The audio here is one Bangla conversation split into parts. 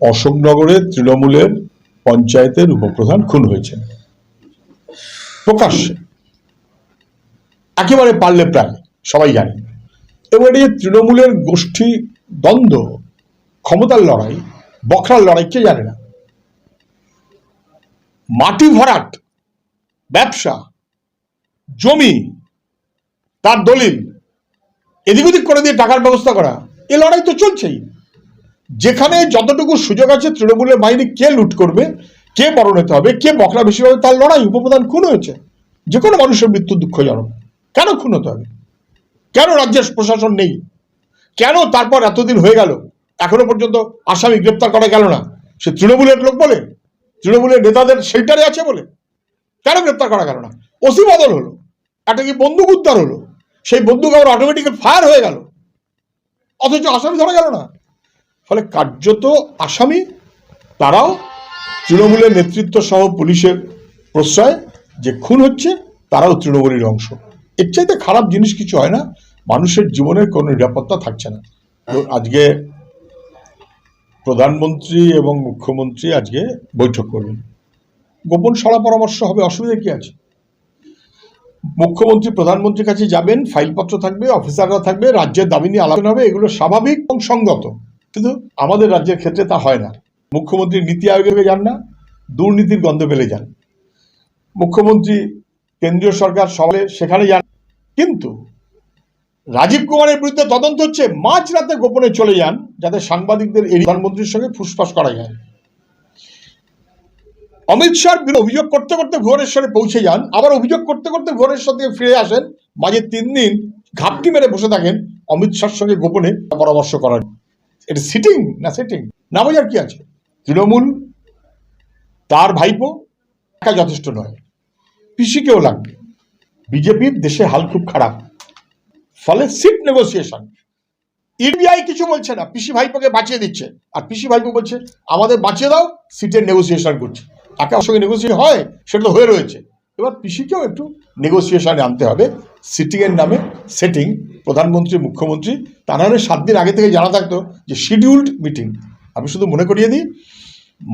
অশোকনগরে তৃণমূলের পঞ্চায়েতের উপপ্রধান খুন হয়েছে প্রকাশ্যে। একেবারে পারলে প্রায় সবাই জানে। এবং এটা তৃণমূলের গোষ্ঠী দ্বন্দ্ব, ক্ষমতার লড়াই, বখরার লড়াই, কে জানে না। মাটি ভরাট, ব্যবসা, জমি, তার দলিল, এদিক ওদিক করে দিয়ে টাকার ব্যবস্থা করা, এ লড়াই তো চলছেই। যেখানে যতটুকু সুযোগ আছে তৃণমূলের বাহিনী কে লুট করবে, কে বরণ হতে হবে, কে বকরা বেশি হবে, তার লড়াই, উপপ্রধান খুন হয়েছে। যে কোনো মানুষের মৃত্যু দুঃখজনক। কেন খুন হতে হবে? কেন রাজ্যের প্রশাসন নেই? কেন তারপর এতদিন হয়ে গেল? এখনও পর্যন্ত আসামি গ্রেপ্তার করা গেল না। সে তৃণমূলের লোক বলে? তৃণমূলের নেতাদের শেল্টারে আছে বলে? কেন গ্রেপ্তার করা গেল না? ওসি বদল হলো। একটা কি বন্দুক উদ্ধার হলো? সেই বন্দুক আবার অটোমেটিক্যাল ফায়ার হয়ে গেল। অথচ আসামি ধরা গেল না। ফলে কার্যত আসামি, তারাও তৃণমূলের নেতৃত্ব সহ পুলিশের প্রশ্রয় যে খুন হচ্ছে, তারাও তৃণমূলের অংশ। এর চাইতে খারাপ জিনিস কিছু হয় না, মানুষের জীবনের কোনো নিরাপত্তা থাকছে না। আজকে প্রধানমন্ত্রী এবং মুখ্যমন্ত্রী আজকে বৈঠক করবেন। গোপন সলা পরামর্শ হবে, অসুবিধা কি আছে? মুখ্যমন্ত্রী, প্রধানমন্ত্রীর কাছে যাবেন, ফাইলপত্র থাকবে, অফিসাররা থাকবে, রাজ্যের দাবি নিয়ে আলোচনা হবে, এগুলো স্বাভাবিক এবং সঙ্গত। কিন্তু আমাদের রাজ্যের ক্ষেত্রে তা হয় না। মুখ্যমন্ত্রী নীতি আয়োগে যান না, দুর্নীতির গন্ধ পেলে যান। মুখ্যমন্ত্রী, কেন্দ্রীয় সরকার সবাই সেখানে যান। কিন্তু রাজীব কুমারের বিরুদ্ধে তদন্ত হচ্ছে, মাঝ রাতে গোপনে চলে যান যাতে সাংবাদিকদের এই প্রধানমন্ত্রীর সঙ্গে ফুসফাস করা যায়। অমিত শাহর বিরুদ্ধে অভিযোগ করতে করতে ভুবনেশ্বরে পৌঁছে যান, আবার অভিযোগ করতে করতে ভুবনেশ্বর থেকে ফিরে আসেন, মাঝে তিন দিন ঘাপটি মেরে বসে থাকেন অমিত শাহর সঙ্গে গোপনে পরামর্শ করার এটা সিটিং না সিটিং না বোঝার কি আছে? তৃণমূল, তার ভাইপো, একা যথেষ্ট নয়। পিসিকেও লাগবে। বিজেপির দেশে হাল খুব খারাপ। ফলে সিট নেগোসিয়েশন ইডিআই কিছু বলছে না, পিসি ভাইপোকে বাঁচিয়ে দিচ্ছে। আর পিসি ভাইপো বলছে, আমাদের বাঁচিয়ে দাও সিটের নেগোসিয়েশন করছে। একে সঙ্গে নেগোসিয়েশন হয়, সেটা তো হয়ে রয়েছে। এবার পিসিকেও একটু নেগোসিয়েশনে আনতে হবে। সিটিংয়ের নামে সেটিং প্রধানমন্ত্রী, মুখ্যমন্ত্রী, তা নাহলে সাত দিন আগে থেকে জানা থাকতো যে শিডিউল্ড মিটিং আমি শুধু মনে করিয়ে দিই,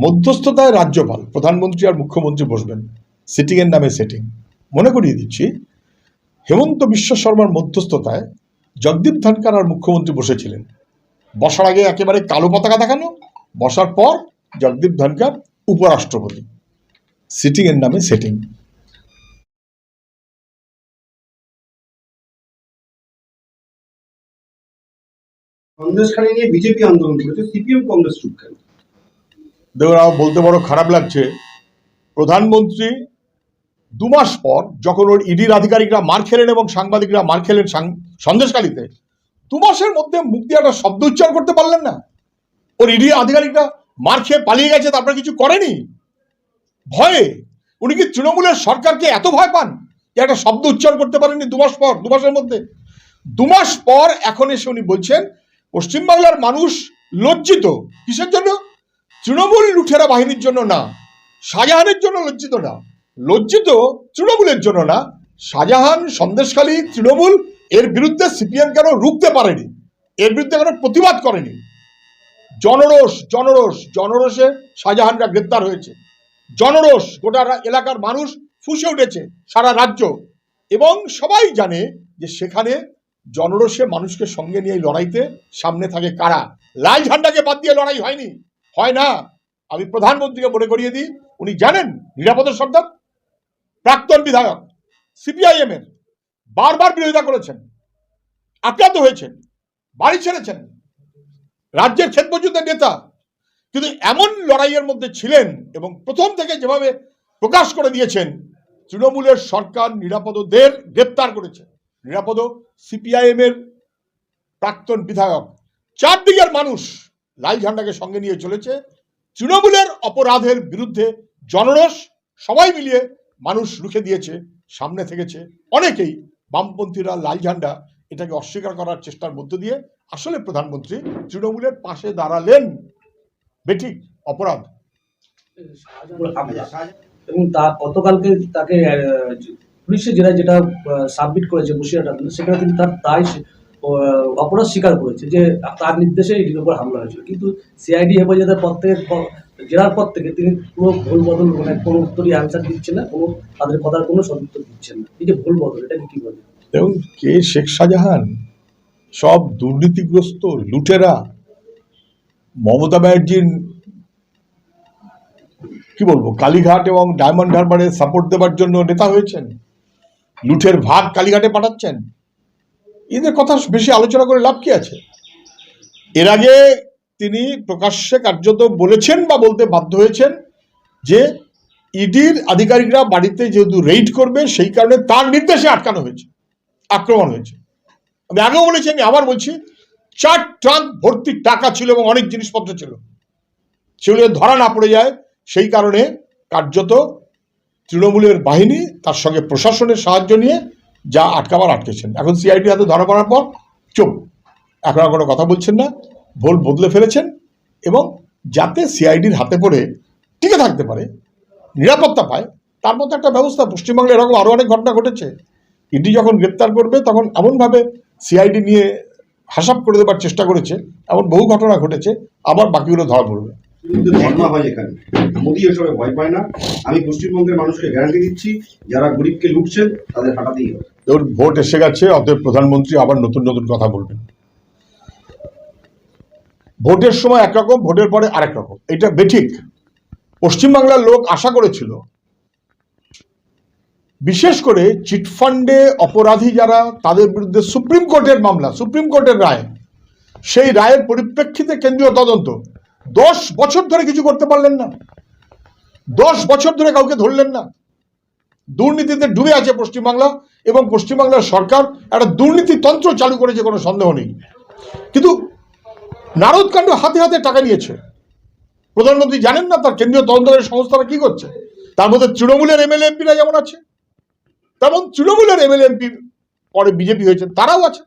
মধ্যস্থতায় রাজ্যপাল, প্রধানমন্ত্রী আর মুখ্যমন্ত্রী বসবেন সিটিংয়ের নামে সেটিং মনে করিয়ে দিচ্ছি, হেমন্ত বিশ্ব শর্মার মধ্যস্থতায় জগদীপ ধনকার আর মুখ্যমন্ত্রী বসেছিলেন। বসার আগে একেবারে কালো পতাকা দেখানো, বসার পর জগদীপ ধনকার উপরাষ্ট্রপতি সিটিংয়ের নামে সেটিং সন্দেশখালী নিয়ে বিজেপি আন্দোলন করেছে, সিপিএম কংগ্রেস বলতে বড় খারাপ লাগছে। প্রধানমন্ত্রী দু মাস পর যখন ওর ইডির আধিকারিকরা মার খেলেন এবং সাংবাদিকরা মার খেলেন সাং- সন্দেশখালীতে, দু মাসের মধ্যে মুখ দিয়ে একটা শব্দ উচ্চারণ করতে পারলেন না। ওর ইডি আধিকারিকরা মার খেয়ে পালিয়ে গেছে, তারপরে কিছু করেনি। ভয়ে উনি কি তৃণমূলের সরকারকে এত ভয় পান যে একটা শব্দ উচ্চারণ করতে পারেননি দু মাস পর, দু মাসের মধ্যে? দু মাস পর এখন এসে উনি বলছেন পশ্চিমবাংলার মানুষ লজ্জিত। কিসের জন্য? তৃণমূল লুঠেরা বাহিনীর জন্য না, শাহজাহানের জন্য লজ্জিত না। লজ্জিত তৃণমূলের জন্য না। শাহজাহান, সন্দেশখালী, তৃণমূল, এর বিরুদ্ধে সিপিএম কেন রুখতে পারেনি? এর বিরুদ্ধে কেন প্রতিবাদ করেনি? জনরোষ জনরোষ, জনরোষে শাহজাহানরা গ্রেপ্তার হয়েছে। জনরোষ, গোটা এলাকার মানুষ ফুসে উঠেছে সারা রাজ্য। এবং সবাই জানে যে সেখানে জনরোষে মানুষকে সঙ্গে নিয়ে লড়াইতে সামনে থাকে কারা? লাল ঝান্ডাকে বাদ দিয়ে লড়াই হয়নি। হয় না। আমি প্রধানমন্ত্রীকে মনে করিয়ে দিই, উনি জানেন নিরাপদের সর্দার প্রাক্তন বিধায়ক, সিপিআইএম এর, বারবার বিরোধিতা করেছেন। আক্রান্ত হয়েছেন, বাড়ি ছেড়েছেন, রাজ্যের ক্ষেত পর্যন্ত নেতা। কিন্তু এমন লড়াইয়ের মধ্যে ছিলেন এবং প্রথম থেকে যেভাবে প্রকাশ করে দিয়েছেন, তৃণমূলের সরকার নিরাপদদের গ্রেপ্তার করেছে। নিরাপদ সিপিআইএম এর প্রাক্তন বিধায়ক। চারদিকের মানুষ লাল ঝান্ডাকে সঙ্গে নিয়ে চলেছে। তৃণমূলের অপরাধের বিরুদ্ধে জনরস সবাই মিলিয়ে মানুষ রুখে দিয়েছে, সামনে থেকেছে। অনেকেই বামপন্থীরা লাল ঝান্ডা এটাকে অস্বীকার করার চেষ্টার মধ্য দিয়ে আসলে প্রধানমন্ত্রী তৃণমূলের পাশে দাঁড়ালেন। বেঠিক অপরাধ। এবং তা গতকালকে তাকে পুলিশের জেলায় যেটা সাবমিট করেছে বসিরহাট সেখানে তিনি তার দায় অপরাধ স্বীকার করেছে যে তার নির্দেশে এটির উপর হামলা হয়েছিল। কিন্তু সিআইডি হেফাজতের পর থেকে জেরার পর থেকে তিনি পুরো ভুল বদল মানে কোনো উত্তরই অ্যান্সার দিচ্ছেন না, কোনো, তাদের কথার কোনো সদুত্তর দিচ্ছেন না। এই যে ভুল বদল, এটা কি বলে? এবং কে শেখ শাহজাহান? সব দুর্নীতিগ্রস্ত লুটেরা, মমতা ব্যানার্জির, কি বলব, কালীঘাট এবং ডায়মন্ড হারবারে সাপোর্ট দেওয়ার জন্য নেতা হয়েছেন। লুটের ভাগ কালীঘাটে পাঠাচ্ছেন? এদের কথা বেশি আলোচনা করে লাভ কি আছে? এর আগে তিনি প্রকাশ্যে কার্যত বলেছেন বা বলতে বাধ্য হয়েছেন যে ইডির আধিকারিকরা বাড়িতে যেহেতু রেইড করবে, সেই কারণে তার নির্দেশে আটকানো হয়েছে, আক্রমণ হয়েছে। আমি আগেও বলেছি, আমি আবার বলছি, চার ট্রাঙ্ক ভর্তি টাকা ছিল এবং অনেক জিনিসপত্র ছিল। সেগুলো ধরা না পড়ে যায়, সেই কারণে কার্যত তৃণমূলের বাহিনী তার সঙ্গে প্রশাসনের সাহায্য নিয়ে যা আটকাবার আটকেছেন। এখন সিআইডি হাতে ধরা পড়ার পর চুপ। এখন আর কোনো কথা বলছেন না। ভোল বদলে ফেলেছেন এবং যাতে সিআইডির হাতে পড়ে টিকে থাকতে পারে, নিরাপত্তা পায়, তার মতো একটা ব্যবস্থা পশ্চিমবাংলায় এরকম আরও অনেক ঘটনা ঘটেছে। ইডি যখন গ্রেপ্তার করবে তখন এমনভাবে সিআইডি নিয়ে হাসাব করে দেবার চেষ্টা করেছে, এমন বহু ঘটনা ঘটেছে, আবার বাকিগুলো ধরা পড়বে। কিন্তু ধর্ণা হয় এখানে। মোদী এসবে ভয় পায় না। আমি পশ্চিমবঙ্গের মানুষকে গ্যারান্টি দিচ্ছি, যারা গরিবকে লুটছেন, তাদের হাঁটাতেই হবে। দেখুন, ভোট এসে গেছে, অতএব প্রধানমন্ত্রী আবার নতুন নতুন কথা বলবেন। ভোটের সময় একরকম, ভোটের পরে আরেক রকম। এটা বেঠিক। পশ্চিমবাংলার লোক আশা করেছিল, বিশেষ করে চিটফান্ডে অপরাধী যারা, তাদের বিরুদ্ধে সুপ্রিম কোর্টের মামলা, সুপ্রিম কোর্টের রায়। সেই রায়ের পরিপ্রেক্ষিতে কেন্দ্রীয় তদন্ত। দশ বছর ধরে কিছু করতে পারলেন না। দশ বছর ধরে কাউকে ধরলেন না। দুর্নীতিতে ডুবে আছে পশ্চিমবাংলা এবং পশ্চিমবাংলার সরকার একটা দুর্নীতি তন্ত্র চালু করেছে, কোনো সন্দেহ নেই। কিন্তু নারদকাণ্ড হাতে হাতে টাকা নিয়েছে। প্রধানমন্ত্রী জানেন না তার কেন্দ্রীয় তদন্তকারী সংস্থারা কি করছে? তার মধ্যে তৃণমূলের এমএলএ এমপিরা যেমন আছে, তেমন তৃণমূলের এমএলএ এমপি পরে বিজেপি হয়েছে, তারাও আছে।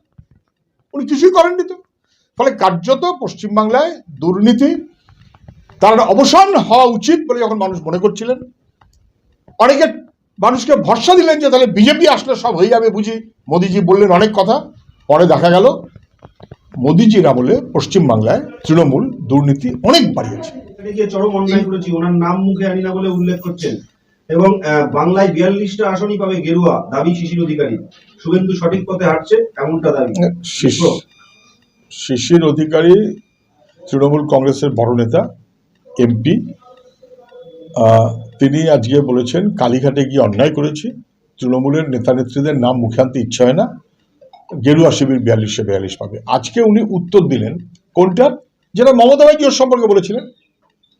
উনি কিছুই করেননি তো। ফলে কার্যত পশ্চিমবাংলায় দুর্নীতি তার অবসান হওয়া উচিত বলে যখন মানুষ মনে করছিলেন। অনেকে মানুষকে ভরসা দিলেন যে তাহলে বিজেপি আসলে সব হয়ে যাবে বুঝি। মোদিজি বললেন অনেক কথা পরে দেখা গেল মোদিজির আমলে পশ্চিমবাংলায় তৃণমূল দুর্নীতি অনেক বাড়িয়েছে। চরম অন্যায় করেছি ওনার নাম মুখে আনি না বলে উল্লেখ করছেন। এবং বাংলায় বিয়াল্লিশটা আসনই পাবে গেরুয়া দাবি শিশির অধিকারী। শুভেন্দু সঠিক পথে হাঁটছে এমনটা দাবি। শিশির অধিকারী তৃণমূল কংগ্রেসের বড় নেতা। এমপি তিনি আজকে বলেছেন, কালীঘাটে গিয়ে অন্যায় করেছি, তৃণমূলের নেতা নেত্রীদের নাম মুখে আনতে ইচ্ছা হয় না, গেরুয়া শিবির বিয়াল্লিশে বিয়াল্লিশ পাবে। আজকে উনি উত্তর দিলেন কোনটার যেটা মমতা ব্যানার্জি ওর সম্পর্কে বলেছিলেন।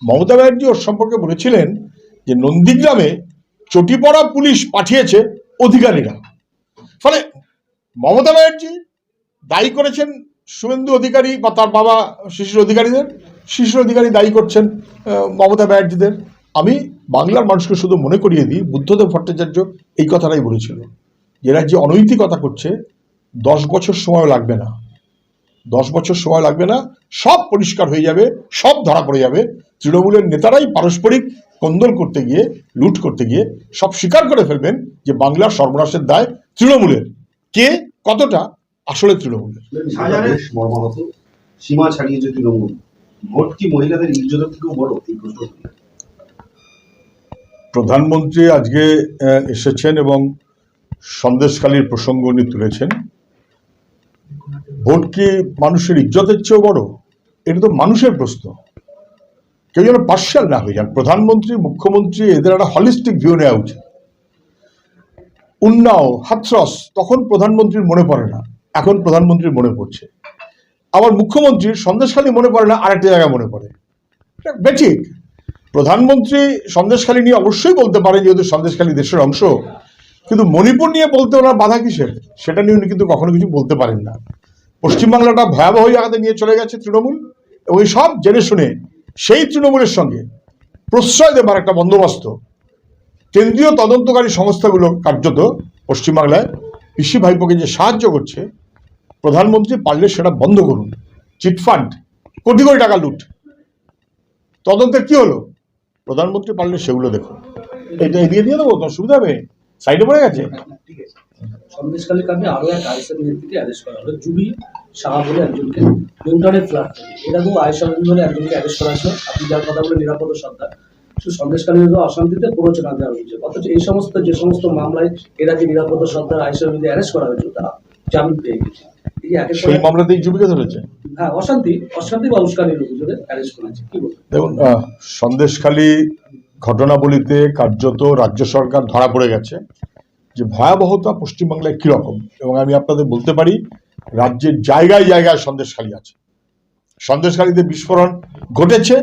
মমতা ব্যানার্জি ওর সম্পর্কে বলেছিলেন যে, নন্দীগ্রামে চটিপড়া পুলিশ পাঠিয়েছে অধিকারীরা। ফলে মমতা ব্যানার্জি দায়ী করেছেন শুভেন্দু অধিকারী বা তার বাবা শিশির অধিকারীদের শিশির অধিকারী দায়ী করছেন মমতা ব্যানার্জিদের। আমি বাংলার মানুষকে শুধু মনে করিয়ে দিই বুদ্ধদেব ভট্টাচার্য এই কথাটাই বলেছিল যে রাজ্যে অনৈতিকতা করছে দশ বছর সময় লাগবে না। দশ বছর সময় লাগবে না সব পরিষ্কার হয়ে যাবে সব ধরা পড়ে যাবে। তৃণমূলের নেতারাই পারস্পরিক কন্দল করতে গিয়ে লুট করতে গিয়ে সব স্বীকার করে ফেলবেন যে বাংলার সর্বনাশের দায় তৃণমূলের। কে? কতটা? আসলে তৃণমূলের। সীমা ছাড়িয়েছে তৃণমূল। ভোট কি মহিলাদের ইজ্জতের থেকেও বড়? এই প্রধানমন্ত্রী আজকে এসেছেন এবং সন্দেশখালীর প্রসঙ্গ উনি তুলেছেন। ভোট কি মানুষের ইজ্জতের চেয়েও বড়? এটা তো মানুষের প্রশ্ন। কেউ যেন পার্শিয়াল না হয়ে যান। প্রধানমন্ত্রী, মুখ্যমন্ত্রী, এদের একটা হলিস্টিক ভিউ নেওয়া উচিত। উন্নাও হাথরস তখন প্রধানমন্ত্রীর মনে পড়ে না। এখন প্রধানমন্ত্রীর মনে পড়ছে। আবার মুখ্যমন্ত্রীর সন্দেশখালী মনে পড়ে না, আরেকটা জায়গায় মনে পড়ে। বেঠিক প্রধানমন্ত্রী সন্দেশখালী নিয়ে অবশ্যই বলতে পারে যেহেতু সন্দেশখালী দেশের অংশ। কিন্তু মণিপুর নিয়ে বলতে ওনার বাধা কিসের? সেটা নিয়ে উনি কিন্তু কখনো কিছু বলতে পারেন না। পশ্চিমবাংলাটা ভয়াবহ জায়গাতে নিয়ে চলে গেছে তৃণমূল, এবং সব জেনে শুনে সেই তৃণমূলের সঙ্গে প্রশ্রয় দেবার একটা বন্দোবস্ত কেন্দ্রীয় তদন্তকারী সংস্থাগুলো কার্যত পশ্চিমবাংলায় পিসি ভাইপোকে যে সাহায্য করছে প্রধানমন্ত্রী পারলে সেটা বন্ধ করুন। চিটফান্ড কোটি কোটি টাকা লুট। তদন্তের কি হলো? প্রধানমন্ত্রী পারলে সেগুলো দেখুন। এটা এগিয়ে দিয়ে দেবো তোমার সুবিধা হবে সাইডে পড়ে গেছে। ঠিক আছে। সন্দেশখালী কাণ্ডে আরও এক করা জুবি শাহ বলে একজনকে ফ্ল্যাট একজনকে করা আপনি যার কথা নিরাপদ সন্দেশখালীর অশান্তিতে দেওয়া হয়েছে। অথচ এই সমস্ত, যে সমস্ত মামলায় এর আগে নিরাপদ সরকার আয়সা বিরুদ্ধে অ্যারেস্ট করা হয়েছিল, তারা জামিন পেয়ে গেছে। সেই মামলাতেই যুবিকে ধরেছে? হ্যাঁ অশান্তি অশান্তি বা উস্কানির অভিযোগে অ্যারেস্ট করেছে। কি বলবেন দেখুন আহ, সন্দেশখালী ঘটনাবলিতে কার্যত রাজ্য সরকার ধরা পড়ে গেছে যে ভয়াবহতা পশ্চিমবাংলায় কীরকম। এবং আমি আপনাদের বলতে পারি রাজ্যের জায়গায় জায়গায় সন্দেশখালী আছে। সন্দেশখালীতে বিস্ফোরণ ঘটেছে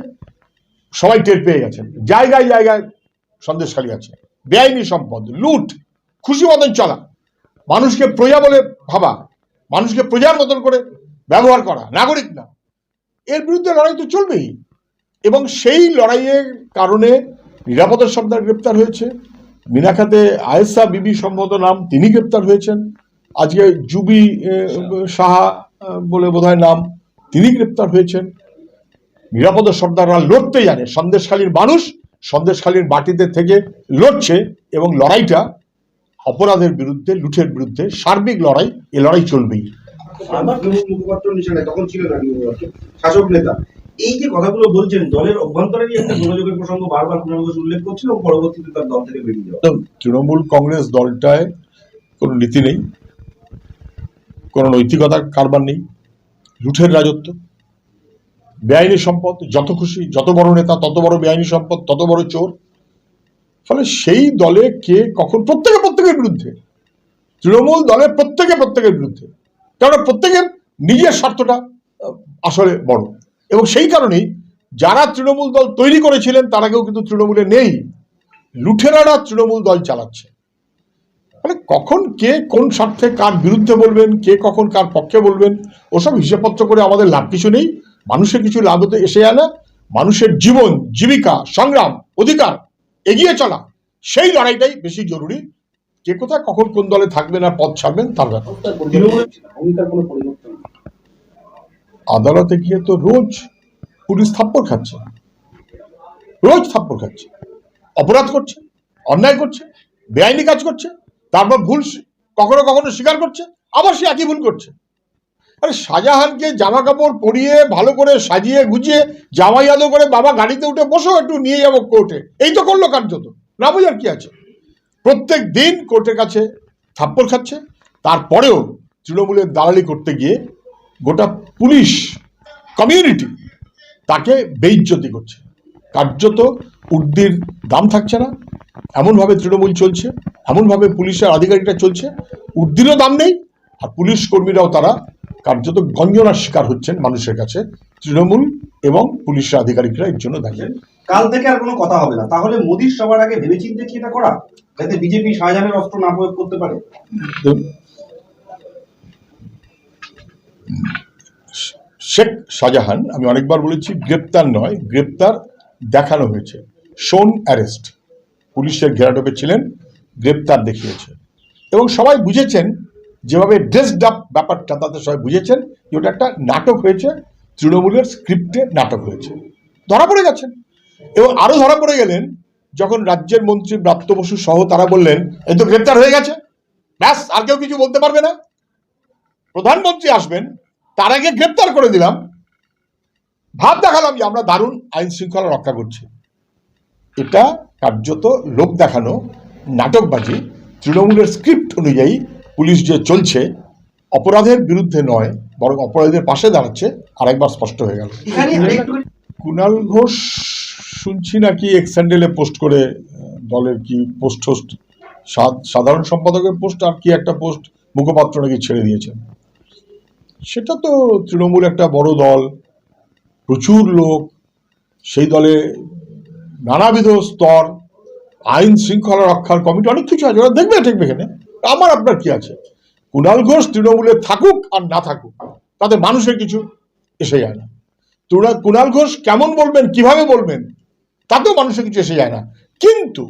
সবাই টের পেয়ে গেছেন। জায়গায় জায়গায় সন্দেশখালী আছে। বেআইনি সম্পদ লুট খুশি মতন চলা। মানুষকে প্রজা বলে ভাবা, মানুষকে প্রজার মতন করে ব্যবহার করা, নাগরিক না। এর বিরুদ্ধে লড়াই তো চলবেই। এবং সেই লড়াইয়ের কারণে নিরাপত্তা সর্দার গ্রেপ্তার হয়েছে। মিনাখাতে আয়েসা বিবি সম্ভবত নাম তিনি গ্রেপ্তার হয়েছেন। আজকে জুবি সাহা বলে বোধহয় নাম তিনি গ্রেপ্তার হয়েছেন। নিরাপত্তা সর্দাররা লড়তে জানে, সন্দেশখালীর মানুষ সন্দেশখালীর মাটিতে থেকে লড়ছে এবং লড়াইটা অপরাধের বিরুদ্ধে লুঠের বিরুদ্ধে সার্বিক লড়াই এ লড়াই চলবেই। তখন শাসক নেতা। এই যে কথাগুলো বলছেন দলের অভ্যন্তরেরই একটা যোগাযোগের প্রসঙ্গ বারবার ঘোষ উল্লেখ করছিল এবং পরবর্তীতে তার দল থেকে বেরিয়ে যাওয়া। তৃণমূল কংগ্রেস দলটায় কোনো নীতি নেই কোনো নৈতিকতার কারবার নেই লুঠের রাজত্ব বেআইনি সম্পদ যত খুশি যত বড় নেতা তত বড় বেআইনি সম্পদ তত বড় চোর ফলে সেই দলে কে কখন? প্রত্যেকে প্রত্যেকের বিরুদ্ধে। তৃণমূল দলে প্রত্যেকে, প্রত্যেকের বিরুদ্ধে। কারণ প্রত্যেকের নিজের স্বার্থটা আসলে বড়। এবং সেই কারণেই যারা তৃণমূল দল তৈরি করেছিলেন, তারা কেউ কিন্তু তৃণমূলে নেই। লুঠেরারা তৃণমূল দল চালাচ্ছে। মানে কখন কে কোন স্বার্থে কার বিরুদ্ধে বলবেন, কে কখন কার পক্ষে বলবেন, ওসব হিসেবপত্র করে আমাদের লাভ কিছু নেই। মানুষের কিছু লাভ হতে এসে আনা। মানুষের জীবন, জীবিকা, সংগ্রাম, অধিকার এগিয়ে চলা, সেই লড়াইটাই বেশি জরুরি। কে কোথায় কখন কোন দলে থাকবেন আর পদ ছাড়বেন, তার ব্যাপার। আদালতে গিয়ে তো রোজ পুলিশ থাপ্পড় খাচ্ছে। রোজ থাপ্পড় খাচ্ছে। অপরাধ করছে, অন্যায় করছে, বেআইনি কাজ করছে, তারপর ভুল কখনো কখনো স্বীকার করছে, আবার সে একই ভুল করছে। আরে শাহজাহানকে জামা কাপড় পরিয়ে ভালো করে সাজিয়ে গুজিয়ে জামাই আদো করে বাবা গাড়িতে উঠে বসো, একটু নিয়ে যাব কোর্টে। এই তো করল কার্যত না বোঝার কি আছে? প্রত্যেক দিন কোর্টের কাছে থাপ্পড় খাচ্ছে। তারপরেও তৃণমূলের দালালি করতে গিয়ে গোটা পুলিশ কমিউনিটি তাকে বেইজ্জতি করছে। কার্যত উর্দির দাম থাকছে না। এমনভাবে তৃণমূল চলছে, এমনভাবে পুলিশের আধিকারিকরা চলছে। উর্দিরও দাম নেই, আর পুলিশ কর্মীরাও তারা কার্যত গঞ্জনার শিকার হচ্ছেন মানুষের কাছে তৃণমূল এবং পুলিশের আধিকারিকরা এর জন্য দায়ী। কাল থেকে আর কোনো কথা হবে না। তাহলে মোদির সবার আগে ভেবে ভেবেচিন্তে কি এটা করা? যাতে বিজেপি শাহজাহানের অস্ত্র না প্রয়োগ করতে পারে। শেখ শাহজাহান আমি অনেকবার বলেছি গ্রেপ্তার নয় গ্রেপ্তার দেখানো হয়েছে। শোন অ্যারেস্ট। পুলিশের ঘেরাটোপে ছিলেন গ্রেপ্তার দেখিয়েছে। এবং সবাই বুঝেছেন যেভাবে ড্রেসড আপ ব্যাপারটা তাদের সবাই বুঝেছেন যে ওটা একটা নাটক হয়েছে, তৃণমূলের স্ক্রিপ্টে নাটক হয়েছে। ধরা পড়ে গেছেন। এবং আরও ধরা পড়ে গেলেন, যখন রাজ্যের মন্ত্রী ব্রাত্য বসু সহ তারা বললেন এই তো গ্রেপ্তার হয়ে গেছে। ব্যাস, আর কেউ কিছু বলতে পারবে না। প্রধানমন্ত্রী আসবেন, তার আগে গ্রেপ্তার করে দিলাম। ভাব দেখালাম যে আমরা দারুণ আইন শৃঙ্খলা রক্ষা করছি। এটা কার্যত লোক দেখানো নাটকবাজি তৃণমূলের স্ক্রিপ্ট অনুযায়ী পুলিশ যে চলছে অপরাধের বিরুদ্ধে নয় বরং অপরাধের পাশে দাঁড়াচ্ছে আরেকবার স্পষ্ট হয়ে গেল। কুণাল ঘোষ শুনছি নাকি এক্স স্যান্ডেলে পোস্ট করে দলের কি পোস্ট হোস্ট? সাধারণ সম্পাদকের পোস্ট আর কি একটা পোস্ট মুখপাত্র নাকি ছেড়ে দিয়েছেন? সেটা তো তৃণমূল একটা বড় দল প্রচুর লোক সেই দলে নানাবিধ স্তর আইন শৃঙ্খলা রক্ষার কমিটি অনেক কিছু আছে ওরা দেখবে দেখবে এখানে। আমার আপনার কি আছে? কুণাল ঘোষ তৃণমূলে থাকুক আর না থাকুক, তাতে মানুষের কিছু এসে যায় না। তোরা কুণাল ঘোষ কেমন বলবেন, কীভাবে বলবেন, তাতেও মানুষের কিছু এসে যায় না। কিন্তু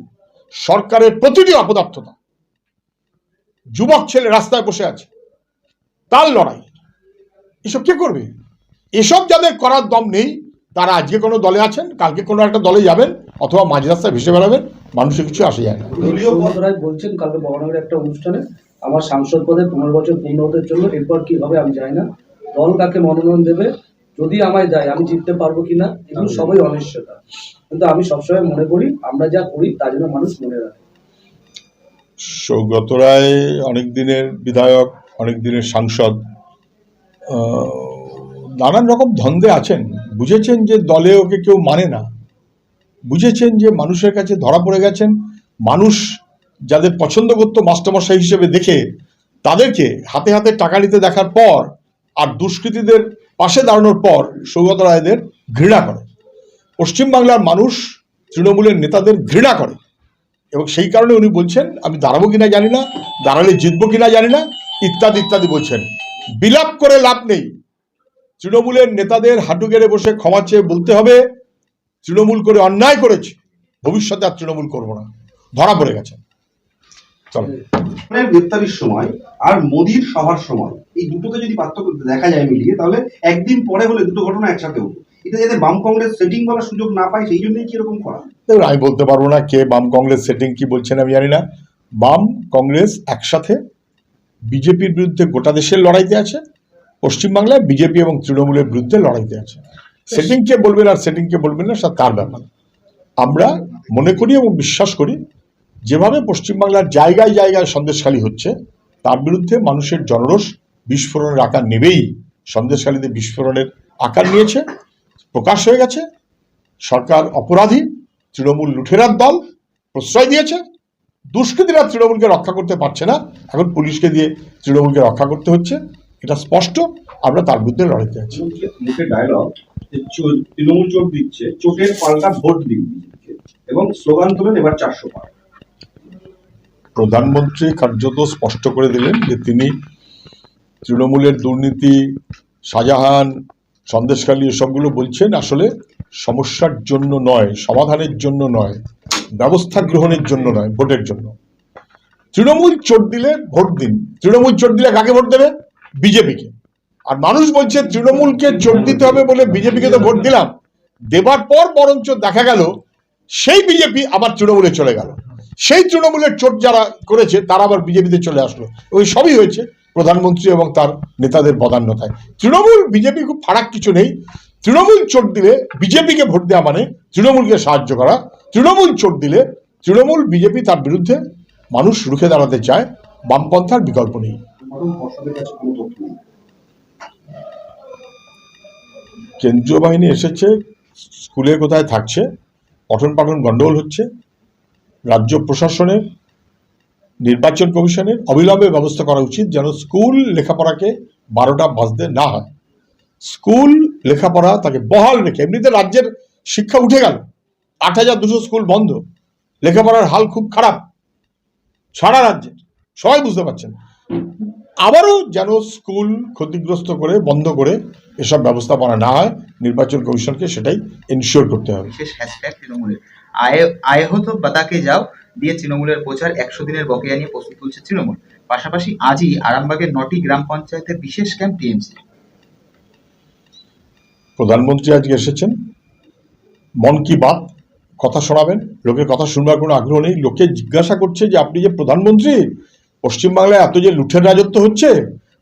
সরকারের প্রতিটি অপদার্থতা, যুবক ছেলে রাস্তায় বসে আছে, তার লড়াই, এসব কে করবে? এসব যাদের করার দম নেই, তারা আজকে কোনো দলে আছেন, কালকে কোনো একটা দলে যাবেন, অথবা মাঝ রাস্তায় ভেসে বেড়াবেন মানুষের কিছু আসে যায় না। বলছেন কালকে বহনগরে একটা অনুষ্ঠানে আমার সাংসদ পদে পনেরো বছর পূর্ণ হতে জন্য এরপর কি হবে আমি জানি না। দল কাকে মনোনয়ন দেবে যদি আমায় দেয় আমি জিততে পারব কিনা এগুলো সবই অনিশ্চয়তা। কিন্তু আমি সবসময় মনে করি আমরা যা করি তা যেন মানুষ মনে রাখে। সৌগত রায় অনেক দিনের বিধায়ক অনেক দিনের সাংসদ নানান রকম ধন্দে আছেন। বুঝেছেন যে দলে ওকে কেউ মানে না। বুঝেছেন যে মানুষের কাছে ধরা পড়ে গেছেন। মানুষ যাদের পছন্দ করতো মাস্টারমশাই হিসেবে দেখে, তাদেরকে হাতে হাতে টাকা নিতে দেখার পর আর দুষ্কৃতীদের পাশে দাঁড়ানোর পর সৌগত রায়দের ঘৃণা করে। পশ্চিমবাংলার মানুষ তৃণমূলের নেতাদের ঘৃণা করে এবং সেই কারণে উনি বলছেন, আমি দাঁড়াবো কিনা জানি না, দাঁড়ালে জিতবো কিনা জানি না, ইত্যাদি ইত্যাদি বলছেন। বিলাপ করে লাভ নেই। তৃণমূলের নেতাদের হাঁটু গেড়ে বসে ক্ষমা চেয়ে বলতে হবে তৃণমূল করে অন্যায় করেছে ভবিষ্যতে আর তৃণমূল করব না। ধরা পড়ে গেছে। মানে গ্রেপ্তারির সময় আর মোদির সভার সময় এই দুটোকে যদি পার্থক্য দেখা যায় মিলিয়ে তাহলে একদিন পরে হলে দুটো ঘটনা একসাথে হতো এটা যাতে বাম কংগ্রেস সেটিং বলার সুযোগ না পায় সেই জন্যই কি এরকম করা? দেখুন আমি বলতে পারব না কে বাম কংগ্রেস সেটিং কি বলছেন আমি জানি না। বাম কংগ্রেস একসাথে বিজেপির বিরুদ্ধে গোটা দেশের লড়াইতে আছে পশ্চিমবাংলায় বিজেপি এবং তৃণমূলের বিরুদ্ধে লড়াইতে আছে। সেটিং কে বলবেন আর সেটিং কে বলবেন না, সেটা তার ব্যাপার। আমরা মনে করি এবং বিশ্বাস করি, যেভাবে পশ্চিমবাংলার জায়গায় জায়গায় সন্দেশখালী হচ্ছে, তার বিরুদ্ধে মানুষের জনরোষ বিস্ফোরণের আকার নেবেই। সন্দেশখালীতে বিস্ফোরণের আকার নিয়েছে, প্রকাশ হয়ে গেছে, সরকার অপরাধী, তৃণমূল লুঠেরার দল প্রশ্রয় দিয়েছে, দুষ্কৃতীরা তৃণমূলকে রক্ষা করতে পারছে না, এখন পুলিশকে দিয়ে তৃণমূলকে রক্ষা করতে হচ্ছে, এটা স্পষ্ট, আমরা তার বিরুদ্ধে লড়াইতে আছি। তৃণমূল চোট দিচ্ছে, চোটের পাল্টা ভোট দিন এবং স্লোগান তোলেন এবার চারশো পার। প্রধানমন্ত্রী কার্যত স্পষ্ট করে দিলেন যে তিনি তৃণমূলের দুর্নীতি, শাহজাহান, সন্দেশখালী এসবগুলো বলছেন, আসলে সমস্যার জন্য নয়, সমাধানের জন্য নয়, ব্যবস্থা গ্রহণের জন্য নয়, ভোটের জন্য। তৃণমূল চোট দিলে ভোট দিন। তৃণমূল চোট দিলে কাকে ভোট দেবে? বিজেপিকে। আর মানুষ বলছে তৃণমূলকে চোট দিতে হবে বলে বিজেপিকে তো ভোট দিলাম। দেবার পর বরঞ্চ দেখা গেল, সেই বিজেপি আবার তৃণমূলে চলে গেল। সেই তৃণমূলের চোট যারা করেছে, তারা আবার বিজেপিতে চলে আসলো। ওই সবই হয়েছে প্রধানমন্ত্রী এবং তার নেতাদের বদান্যতায়। তৃণমূল, বিজেপি খুব ফারাক কিছু নেই। তৃণমূল চোট দিলে বিজেপিকে ভোট দেওয়া মানে তৃণমূলকে সাহায্য করা। তৃণমূল চোট দিলে তৃণমূল, বিজেপি তার বিরুদ্ধে মানুষ রুখে দাঁড়াতে চায়। বামপন্থার বিকল্প নেই। কেন্দ্রীয় বাহিনী এসেছে, স্কুলে কোথায় থাকছে, পঠন পাঠন গণ্ডগোল হচ্ছে, রাজ্য প্রশাসনের, নির্বাচন কমিশনের অবিলম্বে ব্যবস্থা করা উচিত যেন স্কুল লেখাপড়াকে বারোটা বাজতে না হয়। স্কুল লেখাপড়া তাকে বহাল রেখে, এমনিতে রাজ্যের শিক্ষা উঠে গেল, আট হাজার দুশো স্কুল বন্ধ, লেখাপড়ার হাল খুব খারাপ, সারা রাজ্যে সবাই বুঝতে পারছেন। আবারও যেন স্কুল ক্ষতিগ্রস্ত করে বন্ধ করে এসব ব্যবস্থাপনা না হয় নির্বাচন কমিশনকে সেটাই এনশিওর করতে হবে। হ্যাশট্যাগ তৃণমূলের। আয়ে আয়ে হতো বাতাকে যাও দিয়ে তৃণমূলের প্রচার একশো দিনের বকেয়া নিয়ে প্রস্তুত তুলছে তৃণমূল। পাশাপাশি আজই আরামবাগের নটি গ্রাম পঞ্চায়েতের বিশেষ ক্যাম্প টিএমসি। প্রধানমন্ত্রী আজকে এসেছেন। মন কি বাত কথা শোনাবেন। লোকের কথা শুনবার কোনো আগ্রহ নেই। লোকে জিজ্ঞাসা করছে যে আপনি যে প্রধানমন্ত্রী পশ্চিমবাংলায় এত যে লুঠের রাজত্ব হচ্ছে,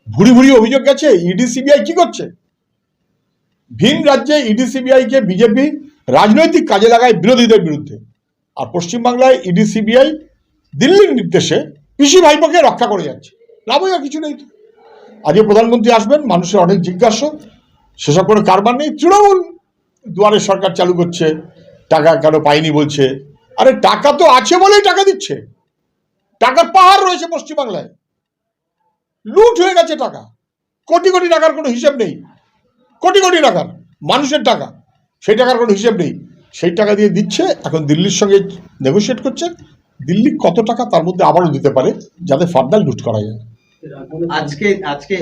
ভুরি ভুরি অভিযোগ গেছে, ইডি, সিবিআই কি করছে? ভিন রাজ্যে ইডি, সিবিআই কে বিজেপি রাজনৈতিক কাজে লাগায় বিরোধীদের বিরুদ্ধে। আর পশ্চিমবাংলায় ইডি, সিবিআই দিল্লির নির্দেশে পিসি ভাইপোকে রক্ষা করে যাচ্ছে। লাভই আর কিছু নেই আজকে প্রধানমন্ত্রী আসবেন, মানুষের অনেক জিজ্ঞাসা, সেসব কোনো কারবার নেই। তৃণমূল দুয়ারে সরকার চালু করছে, টাকা কেন পাইনি বলছে। আরে টাকা তো আছে বলেই টাকা দিচ্ছে। টাকার পাহাড় রয়েছে পশ্চিমবাংলায়। লুট হয়ে গেছে টাকা। কোটি কোটি টাকার কোনো হিসেব নেই। কোটি কোটি টাকার, মানুষের টাকা। সেই টাকার কোনো হিসেব নেই। সেই টাকা দিয়ে দিচ্ছে, এখন দিল্লির সঙ্গে নেগোসিয়েট করছে। দিল্লি কত টাকা তার মধ্যে আবারও দিতে পারে, যাতে ফার্দার লুট করা যায়। আজকে আজকে